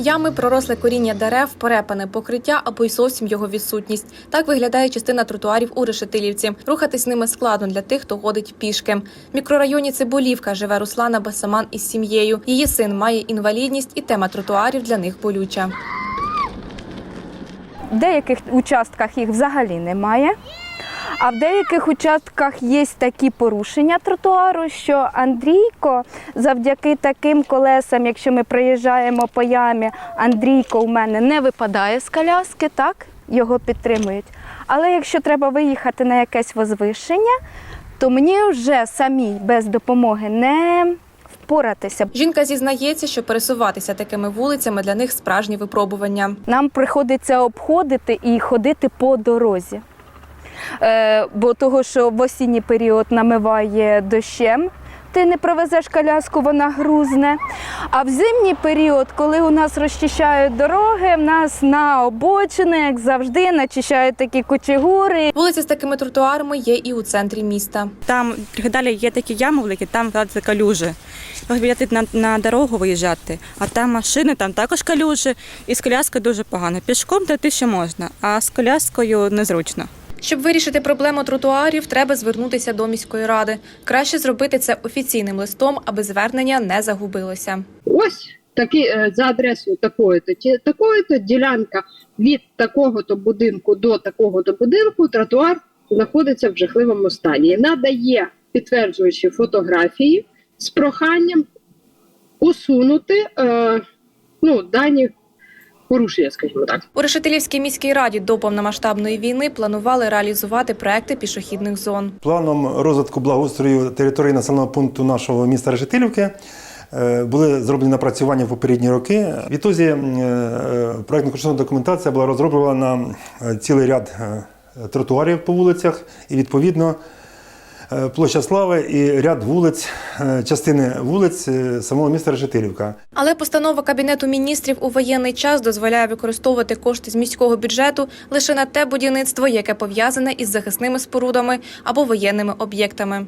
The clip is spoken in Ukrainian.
Ями, проросле коріння дерев, перепане покриття або й зовсім його відсутність. Так виглядає частина тротуарів у Решетилівці. Рухатись ними складно для тих, хто ходить пішки. В мікрорайоні Цибулівка живе Руслана Басаман із сім'єю. Її син має інвалідність, і тема тротуарів для них болюча. В деяких участках їх взагалі немає. А в деяких участках є такі порушення тротуару, що Андрійко завдяки таким колесам, якщо ми проїжджаємо по ямі, Андрійко у мене не випадає з коляски, так його підтримують. Але якщо треба виїхати на якесь возвишення, то мені вже самій без допомоги не впоратися. Жінка зізнається, що пересуватися такими вулицями для них справжнє випробування. Нам приходиться обходити і ходити по дорозі. Е, бо того, що в осінній період намиває дощем, ти не провезеш коляску, вона грузне. А в зимній період, коли у нас розчищають дороги, в нас на обочини, як завжди, начищають такі кучегури. Вулиці з такими тротуарами є і у центрі міста. Там трохи далі є такі ями великі, там це калюжі. Виїжджати на, на дорогу виїжджати, а там машини, там також калюжі, і з коляскою дуже погано. Пішком дойти ще можна, а з коляскою незручно. Щоб вирішити проблему тротуарів, треба звернутися до міської ради. Краще зробити це офіційним листом, аби звернення не загубилося. Ось такі е, за адресою такої-то ті- такої-то ділянка від такого-то будинку до такого-то будинку тротуар знаходиться в жахливому стані. Надає підтверджуючі фотографії з проханням усунути е, ну, дані порушення, скажімо так. У Решетилівській міській раді до повномасштабної війни планували реалізувати проекти пішохідних зон. Планом розвитку благоустрою території населеного пункту нашого міста Решетилівки е, були зроблені напрацювання в попередні роки. Відтоді е, проєктно кошторисна документація була розроблена на е, цілий ряд е, тротуарів по вулицях і відповідно. Е, Площа Слави і ряд вулиць, е, частини вулиць е, самого міста Решетилівка. Але постанова кабінету міністрів у воєнний час дозволяє використовувати кошти з міського бюджету лише на те будівництво, яке пов'язане із захисними спорудами або воєнними об'єктами.